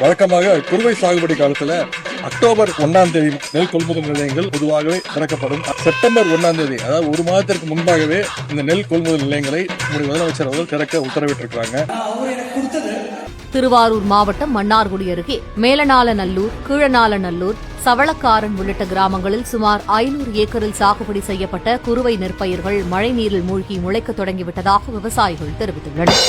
வழக்கமாக குறுவை சாகுபடி காலத்துல அக்டோபர் ஒன்னாம் தேதி நெல் கொள்முதல் நிலையங்கள் பொதுவாகவே திறக்கப்படும். செப்டம்பர் ஒன்னாம் தேதி அதாவது ஒரு மாதத்திற்கு முன்பாகவே இந்த நெல் கொள்முதல் நிலையங்களை நம்முடைய முதலமைச்சர் அவர்கள் திறக்க உத்தரவிட்டிருக்கிறாங்க. திருவாரூர் மாவட்டம் மன்னார்குடி அருகே மேலநாளநல்லூர் கீழநாளநல்லூர் சவளக்காரன் உள்ளிட்ட கிராமங்களில் சுமார் ஐநூறு ஏக்கரில் சாகுபடி செய்யப்பட்ட குறுவை நெற்பயிர்கள் மழைநீரில் மூழ்கி முளைக்க தொடங்கிவிட்டதாக விவசாயிகள் தெரிவித்துள்ளனர்.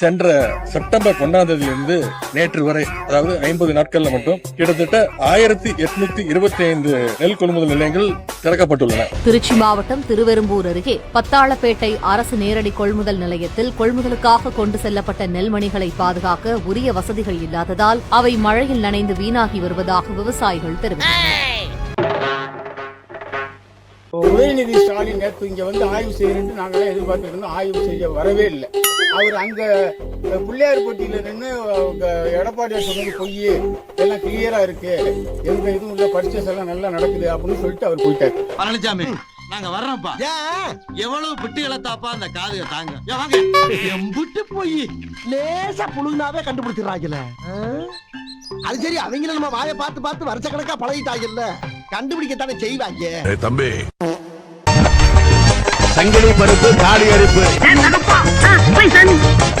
சென்ற செப்டம்பர் ஒன்னாம் தேதியிலிருந்து நேற்று வரை அதாவது ஐம்பது நாட்கள்ல மட்டும் கிட்டத்தட்ட ஆயிரத்தி எட்நூத்தி இருபத்தி ஐந்து நெல் கொள்முதல் நிலையங்கள் திறக்கப்பட்டுள்ளன. திருச்சி மாவட்டம் திருவெரும்பூர் அருகே பத்தாளப்பேட்டை அரசு நேரடி கொள்முதல் நிலையத்தில் கொள்முதலுக்காக கொண்டு செல்லப்பட்ட நெல்மணிகளை பாதுகாக்க உரிய வசதிகள் இல்லாததால் அவை மழையில் நனைந்து வீணாகி வருவதாக விவசாயிகள் தெரிவித்தனர். உதயநிதி ஸ்டாலின் நேற்று இங்க வந்து ஆய்வு செய்யறேன்னு நாங்களாம் எதிர்பார்த்துட்டு இருந்தோம். ஆய்வு செய்ய வரவே இல்லை. அவர் அங்க பிள்ளையார்பட்டியில நின்று எடப்பாடியார் சொன்னது பொய். எல்லாம் கிளியரா இருக்கு. எந்த இதுவும் இல்ல பரிச்சஸ் எல்லாம் நல்லா நடக்குது அப்படின்னு சொல்லிட்டு அவர் போயிட்டாரு. பழனிசாமி நாங்க வர்றோம்ப்பா. எவ்வளவு பிட்டு இழத்தாப்பா அந்த காதுக தாங்க. ஏ, வாங்க. எம்புட்டு போய் லேசா புழுந்தாவே கண்டுபிடிச்சிடறாங்கல்ல. அது சரி அவங்கள நம்ம வாயை பார்த்து பார்த்து வருஷ கணக்கா பழகிட்டாங்கல்ல. கண்டுபிடிக்கத்தானே செய்வாங்க. தம்பி. சங்கிலி பருப்பு காளி அரிப்பு. 啊卫生